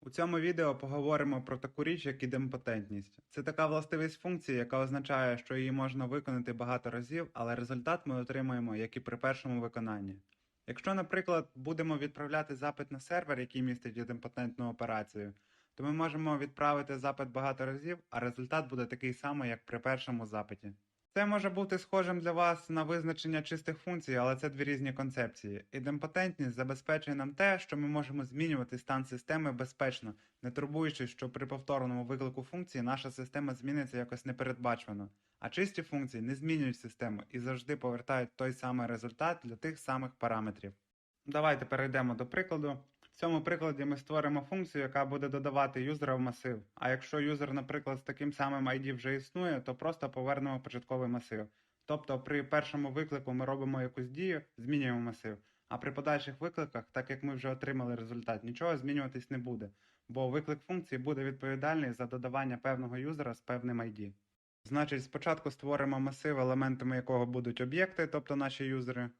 У цьому відео поговоримо про таку річ, як ідемпотентність. Це така властивість функції, яка означає, що її можна виконати багато разів, але результат ми отримуємо, як і при першому виконанні. Якщо, наприклад, будемо відправляти запит на сервер, який містить ідемпотентну операцію, то ми можемо відправити запит багато разів, а результат буде такий самий, як при першому запиті. Це може бути схожим для вас на визначення чистих функцій, але це дві різні концепції. Ідемпотентність забезпечує нам те, що ми можемо змінювати стан системи безпечно, не турбуючись, що при повторному виклику функції наша система зміниться якось непередбачувано. А чисті функції не змінюють систему і завжди повертають той самий результат для тих самих параметрів. Давайте перейдемо до прикладу. В цьому прикладі ми створимо функцію, яка буде додавати юзера в масив. А якщо юзер, наприклад, з таким самим ID вже існує, то просто повернемо початковий масив. Тобто при першому виклику ми робимо якусь дію, змінюємо масив. А при подальших викликах, так як ми вже отримали результат, нічого змінюватись не буде, бо виклик функції буде відповідальний за додавання певного юзера з певним ID. Значить, спочатку створимо масив, елементами якого будуть об'єкти, тобто наші юзери.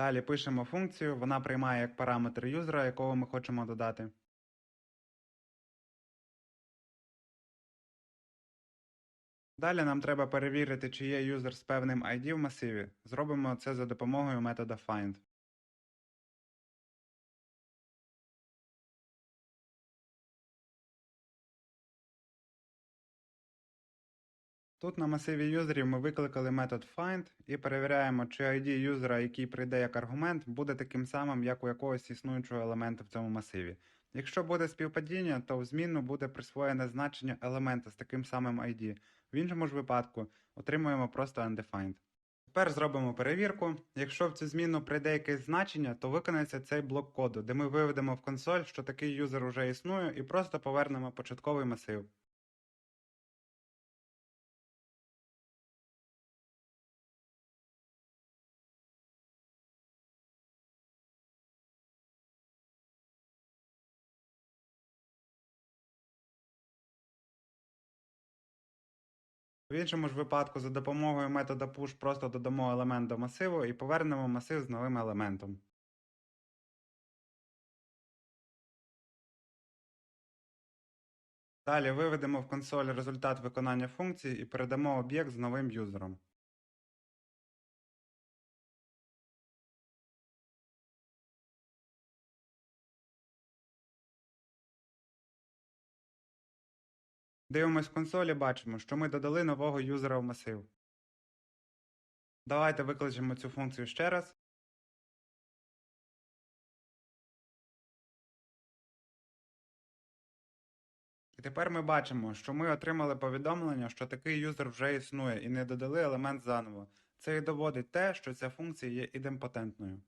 Далі пишемо функцію, вона приймає як параметр юзера, якого ми хочемо додати. Далі нам треба перевірити, чи є юзер з певним ID в масиві. Зробимо це за допомогою метода find. Тут на масиві юзерів ми викликали метод find і перевіряємо, чи ID юзера, який прийде як аргумент, буде таким самим, як у якогось існуючого елемента в цьому масиві. Якщо буде співпадіння, то в змінну буде присвоєне значення елемента з таким самим ID. В іншому ж випадку отримуємо просто undefined. Тепер зробимо перевірку. Якщо в цю зміну прийде якесь значення, то виконається цей блок коду, де ми виведемо в консоль, що такий юзер уже існує, і просто повернемо початковий масив. В іншому ж випадку за допомогою метода push просто додамо елемент до масиву і повернемо масив з новим елементом. Далі виведемо в консоль результат виконання функції і передамо об'єкт з новим юзером. Дивимось в консолі, бачимо, що ми додали нового юзера в масив. Давайте викличемо цю функцію ще раз. І тепер ми бачимо, що ми отримали повідомлення, що такий юзер вже існує і не додали елемент заново. Це і доводить те, що ця функція є ідемпотентною.